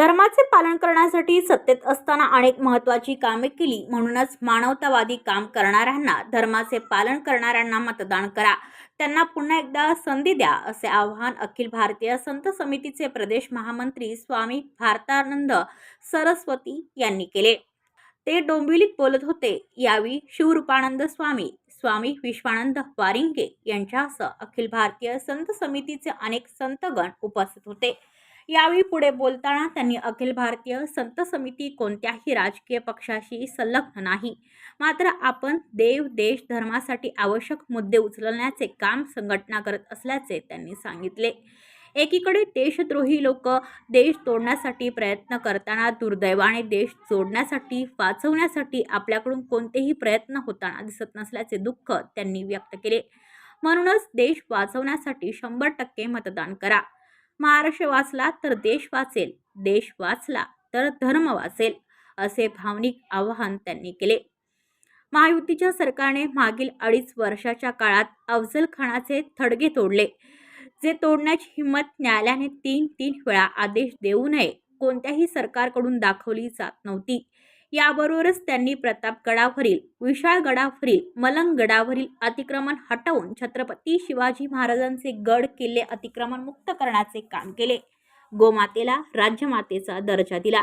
धर्माचे पालन करण्यासाठी सत्तेत असताना अनेक महत्त्वाची कामे केली म्हणूनच मानवतावादी काम करणाऱ्यांना धर्माचे पालन करणाऱ्यांना मतदान करा. त्यांना पुन्हा एकदा संधी द्या असे आवाहन अखिल भारतीय संत समितीचे प्रदेश महामंत्री स्वामी भारतानंद सरस्वती यांनी केले. ते डोंबिवलीत बोलत होते. यावेळी शिवरूपानंद स्वामी स्वामी विश्वानंद वारिंगे यांच्यासह अखिल भारतीय संत समितीचे अनेक संतगण उपस्थित होते. यावेळी पुढे बोलताना त्यांनी अखिल भारतीय संत समिती कोणत्याही राजकीय पक्षाशी संलग्न नाही. मात्र आपण देव देश धर्मासाठी आवश्यक मुद्दे उचलण्याचे काम संघटना करत असल्याचे त्यांनी सांगितले. एकीकडे देशद्रोही लोक देश तोडण्यासाठी प्रयत्न करताना दुर्दैवाने देश जोडण्यासाठी वाचवण्यासाठी आपल्याकडून कोणतेही प्रयत्न होताना दिसत नसल्याचे दुःख त्यांनी व्यक्त केले. म्हणूनच देश वाचवण्यासाठी शंभर टक्के मतदान करा. महाराष्ट्र वाचला तर देश वाचेल देश वाचला तर धर्म वाचेल असे भावनिक आवाहन त्यांनी केले. महायुतीच्या सरकारने मागील अडीच वर्षाच्या काळात अफजल खानाचे थडगे तोडले जे तोडण्याची हिंमत न्यायालयाने तीन तीन वेळा आदेश देऊ नये कोणत्याही सरकारकडून दाखवली जात नव्हती. याबरोबरच त्यांनी प्रतापगडावरील विशाळगडावरील मलंगगडावरील अतिक्रमण हटवून छत्रपती शिवाजी महाराजांचे गड किल्ले अतिक्रमण मुक्त करण्याचे काम केले. गोमातेला राज्यमातेचा दर्जा दिला.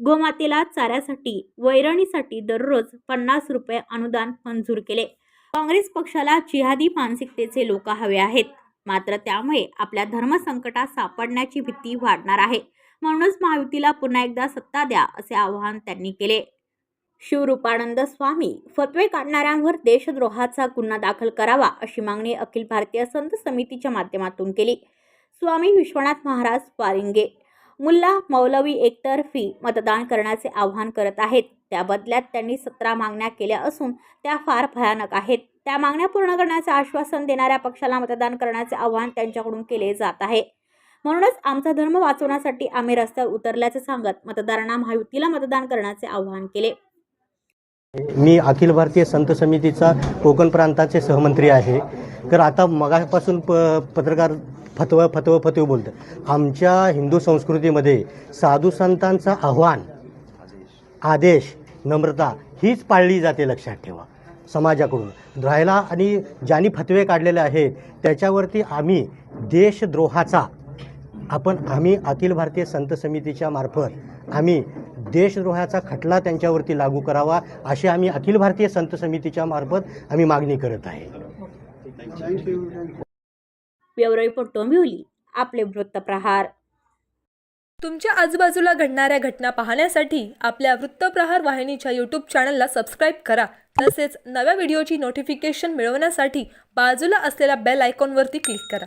गोमातेला चाऱ्यासाठी वैरणीसाठी दररोज पन्नास रुपये अनुदान मंजूर केले. काँग्रेस पक्षाला जिहादी मानसिकतेचे लोक हवे आहेत. मात्र त्यामुळे आपल्या धर्मसंकटात सापडण्याची भीती वाढणार आहे. म्हणूनच महायुतीला पुन्हा एकदा सत्ता द्या असे आवाहन त्यांनी केले. शिवरूपानंद स्वामी फतवे काढणाऱ्यांवर देशद्रोहाचा गुन्हा दाखल करावा अशी मागणी अखिल भारतीय संत समितीच्या माध्यमातून केली. स्वामी विश्वनाथ महाराज वारिंगे मुल्ला मौलवी एकतर्फी मतदान करण्याचे आवाहन करत आहेत. त्या बदल्यात त्यांनी सतरा मागण्या केल्या असून त्या फार भयानक आहेत. त्या मागण्या पूर्ण करण्याचे आश्वासन देणाऱ्या पक्षाला मतदान करण्याचे आवाहन त्यांच्याकडून केले जात आहे. म्हणूनच आमचा धर्म वाचवण्यासाठी आम्ही रस्त्यावर उतरल्याचे सांगत मतदारांना महायुतीला मतदान करण्याचे आवाहन केले. मी अखिल भारतीय संत समितीचा कोकण प्रांताचे सहमंत्री आहे. तर आता मगापासून प पत्रकार फतवं फतवं फतव बोलतं आमच्या हिंदू संस्कृतीमध्ये साधू संतांचा आव्हान आदेश नम्रता हीच पाळली जाते लक्षात ठेवा. समाजाकडून. राहायला आणि ज्यांनी फतवे काढलेले आहेत त्याच्यावरती आम्ही देशद्रोहाचा आपण आम्ही अखिल भारतीय संत समितीच्या मार्फत आम्ही देशद्रोहाचा खटला त्यांच्यावरती लागू करावा अशी आम्ही अखिल भारतीय संत समितीच्या मार्फत आम्ही मागणी करत आहे. ब्युरो रिपोर्ट डोंबिवली आपले वृत्तप्रहार तुमच्या आजूबाजूला घडणाऱ्या घटना पाहण्यासाठी आपल्या वृत्तप्रहार वाहिनीच्या यूट्यूब चॅनलला सबस्क्राईब करा. तसेच नव्या व्हिडिओची नोटिफिकेशन मिळवण्यासाठी बाजूला असलेल्या बेल आयकॉनवरती क्लिक करा.